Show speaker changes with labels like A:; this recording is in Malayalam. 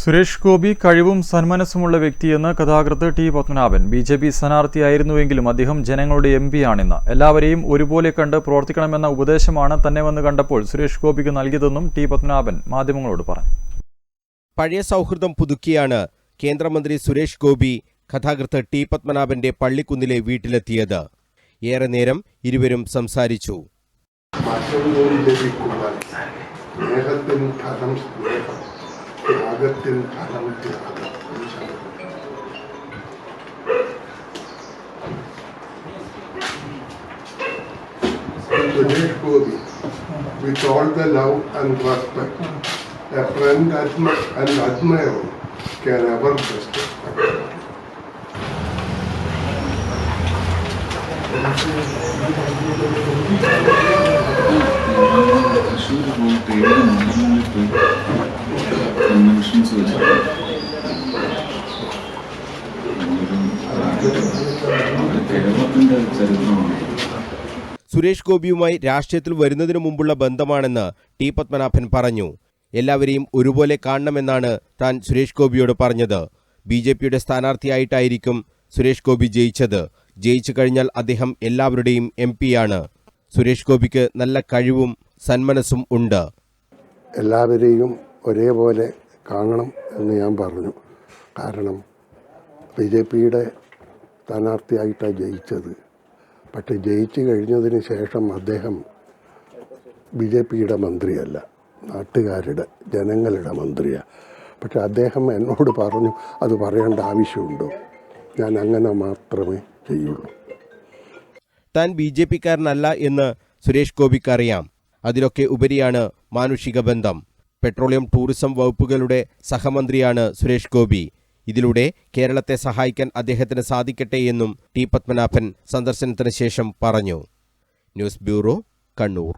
A: സുരേഷ് ഗോപി കഴിവും സന്മനസ്സുമുള്ള വ്യക്തിയെന്ന് കഥാകൃത്ത് T Padmanabhan. B J P സ്ഥാനാർത്ഥിയായിരുന്നുവെങ്കിലും അദ്ദേഹം ജനങ്ങളുടെ എം പിയാണെന്ന് എല്ലാവരെയും ഒരുപോലെ കണ്ട് പ്രവർത്തിക്കണമെന്ന ഉപദേശമാണ് തന്നെ വന്ന് കണ്ടപ്പോൾ സുരേഷ് ഗോപിക്ക് നൽകിയതെന്നും ടി പത്മനാഭൻ മാധ്യമങ്ങളോട് പറഞ്ഞു.
B: പഴയ സൗഹൃദം പുതുക്കിയാണ് കേന്ദ്രമന്ത്രി സുരേഷ് ഗോപി കഥാകൃത്ത് ടി പത്മനാഭന്റെ പള്ളിക്കുന്നിലെ വീട്ടിലെത്തിയത്. ഏറെ നേരം ഇരുവരും സംസാരിച്ചു.
C: സ്നേഹത്തിന് காகத்தின் கனவுக்கு The late with all the love and respect a friend admi and admirer can ever bestow.
D: Thank you.
B: Suresh ഗോപിയുമായി രാഷ്ട്രീയത്തിൽ വരുന്നതിനു മുമ്പുള്ള ബന്ധമാണെന്ന് ടി പത്മനാഭൻ പറഞ്ഞു. എല്ലാവരെയും ഒരുപോലെ കാണണമെന്നാണ് താൻ സുരേഷ് ഗോപിയോട് പറഞ്ഞത്. ബി ജെ പിയുടെ സ്ഥാനാർത്ഥിയായിട്ടായിരിക്കും സുരേഷ് ഗോപി ജയിച്ചത്. ജയിച്ചു കഴിഞ്ഞാൽ അദ്ദേഹം എല്ലാവരുടെയും എം പിയാണ് സുരേഷ് ഗോപിക്ക് നല്ല കഴിവും സന്മനസ്സും ഉണ്ട്.
C: എല്ലാവരെയും ഒരേപോലെ കാണണം എന്ന് ഞാൻ പറഞ്ഞു. കാരണം ബി ജെ പിയുടെ സ്ഥാനാർത്ഥിയായിട്ടാണ് ജയിച്ചത്. പക്ഷെ ജയിച്ചു കഴിഞ്ഞതിന് ശേഷം അദ്ദേഹം ബി ജെ പിയുടെ മന്ത്രിയല്ല നാട്ടുകാരുടെ ജനങ്ങളുടെ മന്ത്രിയാണ് പക്ഷെ അദ്ദേഹം എന്നോട് പറഞ്ഞു അത് പറയേണ്ട ആവശ്യമുണ്ടോ? ഞാൻ അങ്ങനെ മാത്രമേ ചെയ്യുള്ളൂ.
B: താൻ ബി ജെ പിക്കാരനല്ല എന്ന് സുരേഷ് ഗോപിക്ക് അറിയാം. അതിലൊക്കെ ഉപരിയാണ് മാനുഷിക ബന്ധം. പെട്രോളിയം ടൂറിസം വകുപ്പുകളുടെ സഹമന്ത്രിയാണ് സുരേഷ് ഗോപി. ഇതിലൂടെ കേരളത്തെ സഹായിക്കാൻ അദ്ദേഹത്തിന് സാധിക്കട്ടെ എന്നും ടി പത്മനാഭൻ സന്ദർശനത്തിന് ശേഷം പറഞ്ഞു. News bureau Kannur.